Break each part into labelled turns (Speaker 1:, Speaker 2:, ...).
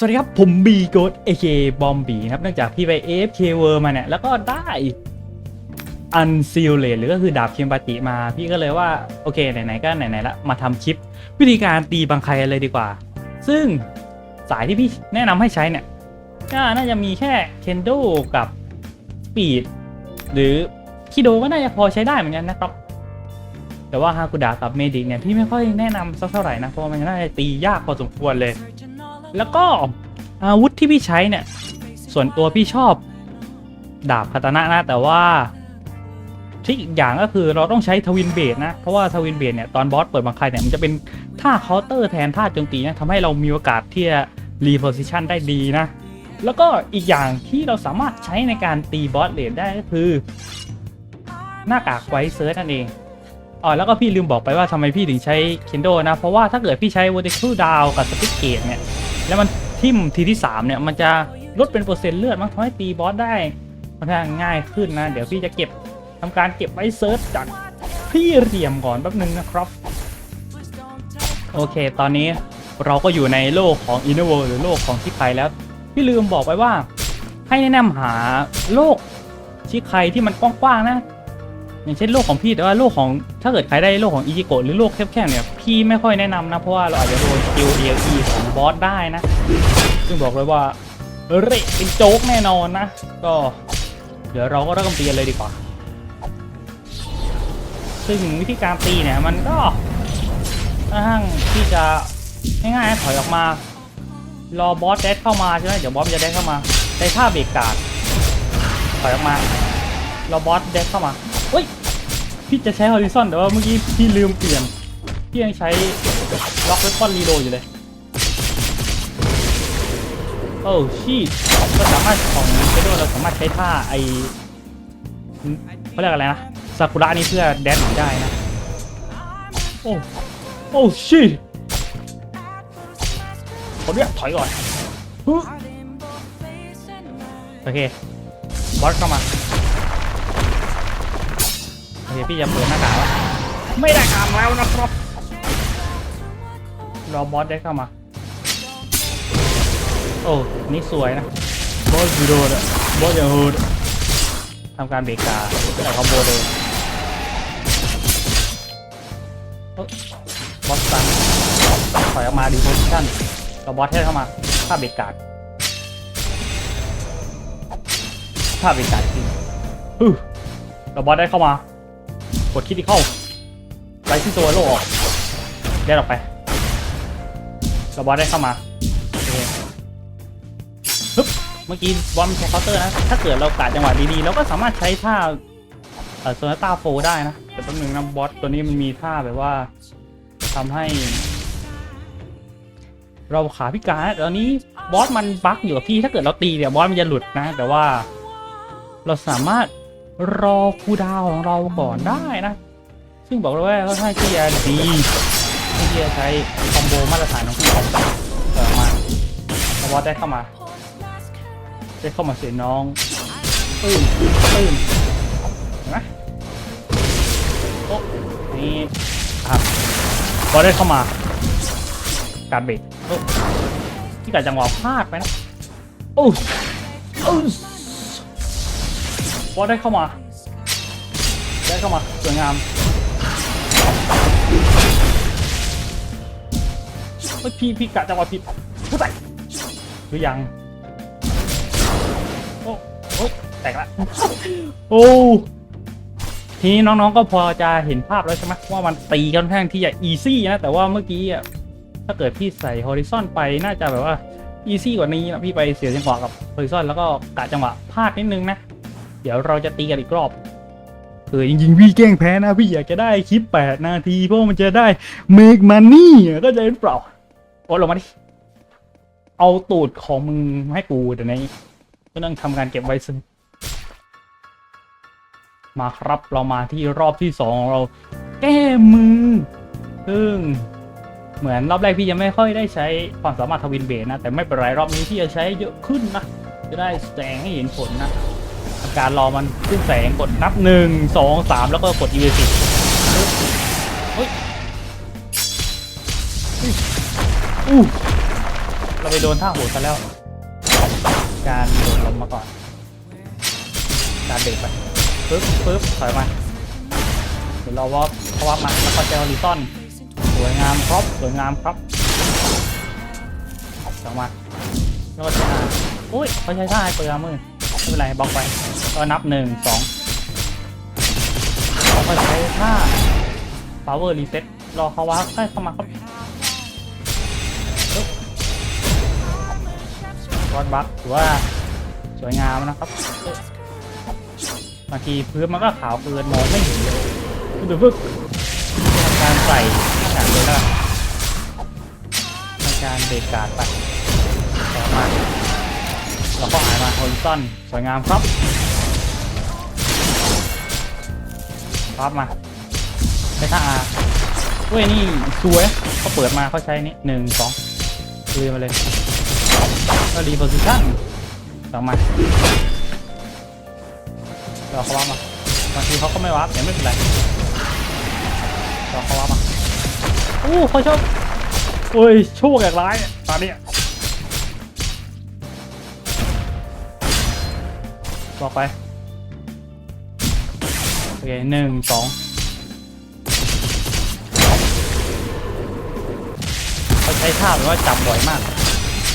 Speaker 1: สวัสดีครับ ผมบีโกดเอเคบอมบีครับเนื่องจากพี่ไป AFK เวอร์มาเนี่ย แล้วก็ได้อันซีลเลตหรือก็คือดาบเคียมปาติมา พี่ก็เลยว่า โอเค ไหน ๆ ก็ไหน ๆ ละ มาทำคลิป วิธีการตีบังใครเลยดีกว่า ซึ่งสายที่พี่แนะนำให้ใช้เนี่ย ก็น่าจะมีแค่เคนโดกับสปีดหรือคิโดก็น่าจะพอใช้ได้เหมือนกันนะครับ แต่ว่าฮากุดะกับเมดิกเนี่ยพี่ไม่ค่อยแนะนำสักเท่าไหร่นะเพราะมันน่าจะตียากพอสมควรเลย แล้วก็อาวุธที่พี่ใช้เนี่ย ส่วนตัวพี่ชอบดาบคาตานะนะแต่ว่าทริคอีกอย่างก็คือเราต้องใช้ทวินเบดนะ เพราะว่าทวินเบดเนี่ยตอนบอสเปิดบังคับเนี่ยมันจะเป็นท่าเคาน์เตอร์แทนท่าโจมตีนะทำให้เรามีโอกาสที่จะรีโพซิชันได้ดีนะ แล้วก็อีกอย่างที่เราสามารถใช้ในการตีบอสเลดได้ก็คือ หน้ากากไวเซิร์ชนั่นเองอ๋อแล้วก็พี่ลืมบอกไปว่าทำไมพี่ถึงใช้เคนโดนะ เพราะว่าถ้าเกิดพี่ใช้ vertical down กับ split gate เนี่ย แล้วมันทิมทีที่ 3 เนี่ย มันจะลดเป็นเปอร์เซ็นต์เลือดมันทำให้ตีบอสได้ค่อนข้างง่ายขึ้นนะ เดี๋ยวพี่จะเก็บทำการเก็บไว้เซิร์ชจากพี่เหลี่ยมก่อนแป๊บนึงนะครับ โอเค ตอนนี้เราก็อยู่ในโลกของ Inner World หรือโลกของชิคายแล้วพี่ลืมบอกไปว่า ให้แนะนำหาโลกชิคายที่มันกว้างๆนะ อย่างเช่นโลกของพี่แต่ว่าโลกของถ้าเกิดใครได้โลกของอีจิโกะหรือโลกแคบๆเนี่ยพี่ไม่ค่อยแนะนำนะเพราะว่าเราอาจจะโดนสกิล ALE ของ บอสได้นะ ซึ่งบอกเลยว่าเละเป็นโจ๊กแน่นอนนะ ก็ เดี๋ยวเราก็เริ่มตีกันเลยดีกว่า ซึ่งวิธีการตีเนี่ยมันก็ค่อนข้างที่จะง่ายๆถอยออกมา รอบอสแดดเข้ามาใช่ไหมเดี๋ยวบอสมันจะแดดเข้ามาใช้ท่าเบรกการถอยออกมารอบอสแดดเข้ามาเฮ้ยพี่จะใช้ฮอริซอนแต่ว่าเมื่อกี้พี่ลืมเปลี่ยนพี่ยังใช้ล็อกเวปอนรีโดอยู่เลย อ้ชีตก็สามารถของเชโดเราสามารถใช้ท่าไอเขาเรียกอะไรนะซากุระนี่เพื่อแดนได้นะ โอ้ โอ้ชีตผมเนี่ยถอยก่อนโอเค บอสเข้ามา โอเค พี่จะเปิดหน้ากากแล้วไม่ได้การแล้วนะครับ รอบอสได้เข้ามา อ้นี่สวยนะบอสยูโดดอะบอสอย่างโหดทำการเบรกกาแต่คอมโบเลยโอ๊ะบอสตันถอยออกมาดีโพซิชั่นรอบอสเทสเข้ามาถ้าเบรกการ์ดถ้าเบรกการ์ดจริงฮึรอบอสได้เข้ามา กดคิดที่เข้าไลที่ตัวโลกออกได้ออกไปกับบอสได้เข้ามาโอเคปึ๊บ เมื่อกี้บอสมันใช้เคาน์เตอร์นะ ถ้าเกิดเรากาดจังหวะดีๆเราก็สามารถใช้ท่าเอ่อโซนาต้าโฟได้นะ แต่แป๊บนึงนะบอสตัวนี้มันมีท่าแบบว่าทำให้ เราขาพิการนะตอนนี้บอสมันบั๊กอยู่กับที่ถ้าเกิดเราตีเนี่ยบอสมันจะหลุดนะ แต่ว่า เราสามารถรอคูลดาวน์ของเราก่อนได้นะ ซึ่งบอกเลยว่าค่อนข้าที่จะดีที่จะใช้คอมโบมาตรฐานของพี่ของเกิดมาสวอตได้เข้ามา ได้เข้ามาเสียน้องปื้มปื้มนไหมโอ้นี่ครับบอได้เข้ามาการเบรกโอ้ที่กัดจังหวะพลาดไปนะโอ้โอ้บอได้เข้ามา ได้เข้ามาสวยงามเฮ้ยพี่พี่กะจังหวะผิดผู้ใส่หรือยัง โอ้โอ้ยแตกละโอ้ทีนี้น้องๆก็พอจะเห็นภาพแล้วใช่ไหมว่ามันตีค่อนข้างที่จะอีซี่นะ แต่ว่าเมื่อกี้อะถ้าเกิดพี่ใส่ฮอริซอนไปน่าจะแบบว่าอีซี่กว่านี้นะพี่ไปเสียจังหวะกับฮอริซอนแล้วก็กะจังหวะพลาดนิดนึงนะ เดี๋ยวเราจะตีกันอีกรอบเออจริงๆพี่แกล้งแพ้นะ พี่อยากจะได้คลิป 8 นาที เพราะมันจะได้ make money ก็จะเปล่าโอ้ลงมาดิ เอาตูดของมึงให้กูเดี๋ยวนี้ ก็ต้องทำการเก็บไว้ซึ่งมาครับเรามาที่รอบที่สองเราแก้มือ ซึ่ง เหมือนรอบแรกพี่ยังไม่ค่อยได้ใช้ความสามารถทวินเบสนะ แต่ไม่เป็นไรรอบนี้พี่จะใช้เยอะขึ้นนะ จะได้แสงให้เห็นผลนะทำการรอมันขึ้นแสงกดนับหนึ่งสองสามแล้วก็กด e v สิเฮ้ยเฮ้ยอู้เราเราไปโดนท่าโหดซะแล้ว การโดนลมมาก่อน การเบรกไปปึ๊บปึ๊บถอยมาเดี๋ยวเราวอปเขาวับมาแล้วก็เจอริซอนสวยงามครับสวยงามครับออกมาแล้วก็ท่าอุ้ยเขาใช้ท่าไฮเปอร์อาร์มือไม่เป็นไรบล็อกไปก็นับหนึ่งสองเขาใช้ท่า power reset รอเขาวับใกล้เข้ามาครับ อลบัคถือว่าสวยงามนะครับบางทีพื้นมันก็ขาวเกินมองไม่เห็นเลยดูพึกทำการใส่หนังเลยละทำการเบรกการ์ดไปต่อมาเราก็หายมาฮอริซอนสวยงามครับครับมาใช้ท่าอาเว้ยนี่สวยเขาเปิดมาเขาใช้นี่หนึ่งสองลืมมาเลย ก็รีโพซิชั่นต่อมาเราเขาว่ามาบางทีเขาก็ไม่วับแต่ไม่เป็นไรต่อเขาว่ามาโอ้เขาชอบโอ้ยโชคอย่างร้ายตอนเนี้ยบอกไปโอเคหนึ่งสองเขาใช้ท่าแบบว่าจับบ่อยมาก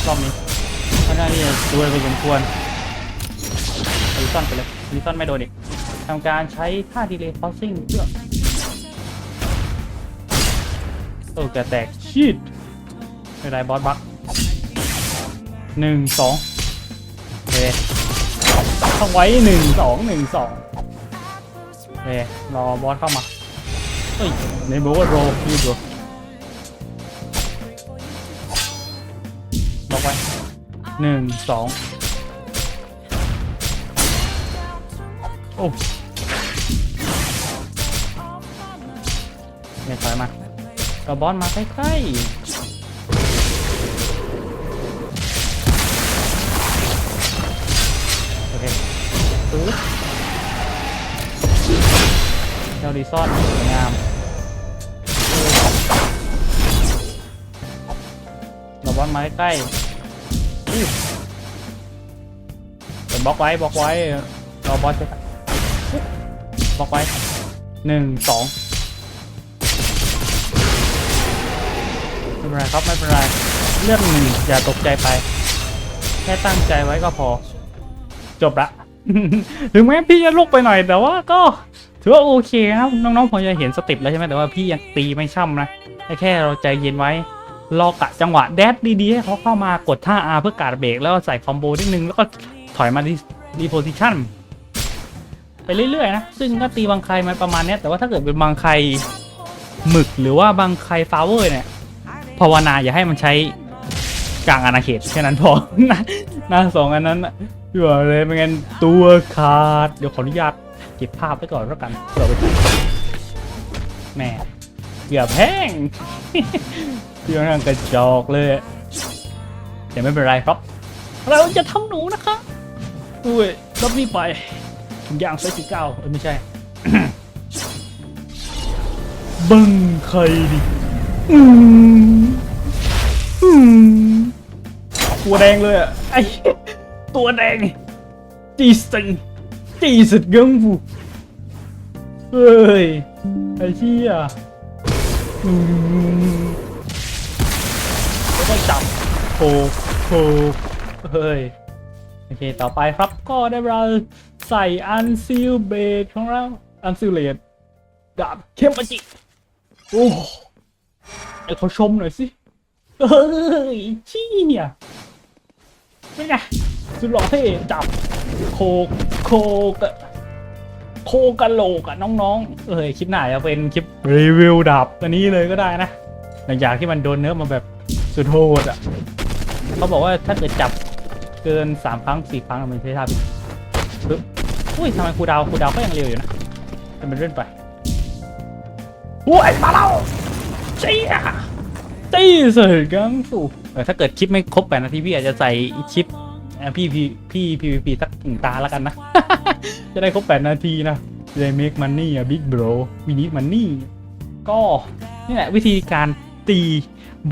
Speaker 1: รอบนี้ น่างที่จะรวยพอสมควรลิซอนไปเลยลิซอนไม่โดนอีกทำการใช้ท่าดีเลย์ pausing เพื่อโอ้แกแตกชีดไม่ได้บอสบักหนึ่งสองโอเคต้องไว้หนึ่งสองหนึ่งสองโอเครอบอสเข้ามาเฮ้ยในบอกว่าโรยืด หนึ่งสองโอ้เนี่ยถอยมากระบอนมาใกล้ๆ โอเคปึ๊บเจ้าดีซอนสวยงามกระบอนมาใกล้ๆ เบล็อกไว้บล็อกไว้รอบอสใช่ไหมบล็อกไว้หนึ่งสองไม่เป็นไรครับไม่เป็นไรเรื่องหนึ่งอย่าตกใจไป แค่ตั้งใจไว้ก็พอ จบละ ถึงแม้พี่จะลุกไปหน่อยแต่ว่าก็ถือว่าโอเคครับน้องๆพอจะเห็นสเต็ปแล้วใช่ไหมแต่ว่าพี่ยังตีไม่ช่ำนะแค่เราใจเย็นไว้ รอกะจังหวะแดดดีๆให้เขาเข้ามากดท่า R เพื่อการเบรกแล้วก็ใส่คอมโบนิดนึงแล้วก็ถอยมาดีดีโพซิชันไปเรื่อยๆนะ ซึ่งก็ตีบางใครมาประมาณเนี้ยแต่ว่าถ้าเกิดเป็นบางใครหมึกหรือว่าบางใครฟาวเวอร์เนี่ยภาวนาอย่าให้มันใช้กลางอาณาเขตแค่นั้นพอนะนะสองอันนั้นน่ะพี่บอกเลยไม่งั้นตัวขาด เดี๋ยวขออนุญาตเก็บภาพไว้ก่อนแล้วกันเผื่อไปแม่ เกือบแห้งพี่ว่าทางกระจอกเลยแต่ไม่เป็นไรครับ เราจะทำหนูนะคะอุ้ยรอบนี้ไปถุงยางไซส์สี่เก้าไม่ใช่บังใครดิอืมอืมตัวแดงเลยอะไอตัวแดงจีสิงจีสุดยังฟูเฮ้ยไอ้เชี่ย อืมแล้วก็จับโคโคเฮ้ย โอเค ต่อไปครับก็ได้เวลาใส่อันซิลเบดของเรา อันซิลเลดดาบเข้มปะจิ โอ้ไอเขาชมหน่อยสิ เฮ้ย ชี้เนี่ยไม่ไงสุดหล่อเท่จับโคโคกะ โคกะโหลกอะน้องๆ เอ้ยคลิปหน้าจะเป็นคลิปรีวิวดับอันนี้เลยก็ได้นะ หลังจากที่มันโดนเนื้อมาแบบสุดโหดอะเขาบอกว่าถ้าเกิดจับเกินสามครั้งสี่ครั้งมันใช้ท่าพิปึ๊บอุ้ยทำไมครูดาวครูดาวก็ยังเร็วอยู่นะแต่มันเลื่อนไปโอ้ยมาแล้วเจี๊ยตีเสร์ฟกังฟูเออถ้าเกิดคลิปไม่ครบแปดนาทีพี่อาจจะใส่คลิปพี่พี่พี่พีพีพีสักหนึ่งตาแล้วกันนะ จะได้ครบแปดนาทีนะจะได้ make money อะ big bro we need money ก็นี่แหละวิธีการตี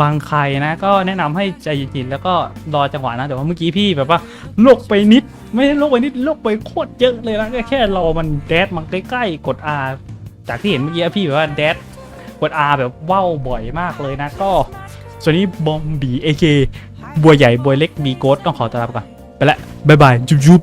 Speaker 1: บางใครนะ ก็แนะนำให้ใจเย็นๆแล้วก็รอจังหวะนะแต่ว่าเมื่อกี้พี่แบบว่าโลกไปนิด ไม่ได้โลกไปนิดโลกไปโคตรเยอะเลยนะก็แค่รอมันแดดมาใกล้ๆกด R จากที่เห็นเมื่อกี้พี่แบบว่าแดดกด R แบบว่าวบ่อยมากเลยนะก็ส่วนนี้บอมบีเอเคบัวใหญ่บัวเล็กมีโกดต้องขอตัวลาไปก่อนไปละบ๊ายบายจุ๊บ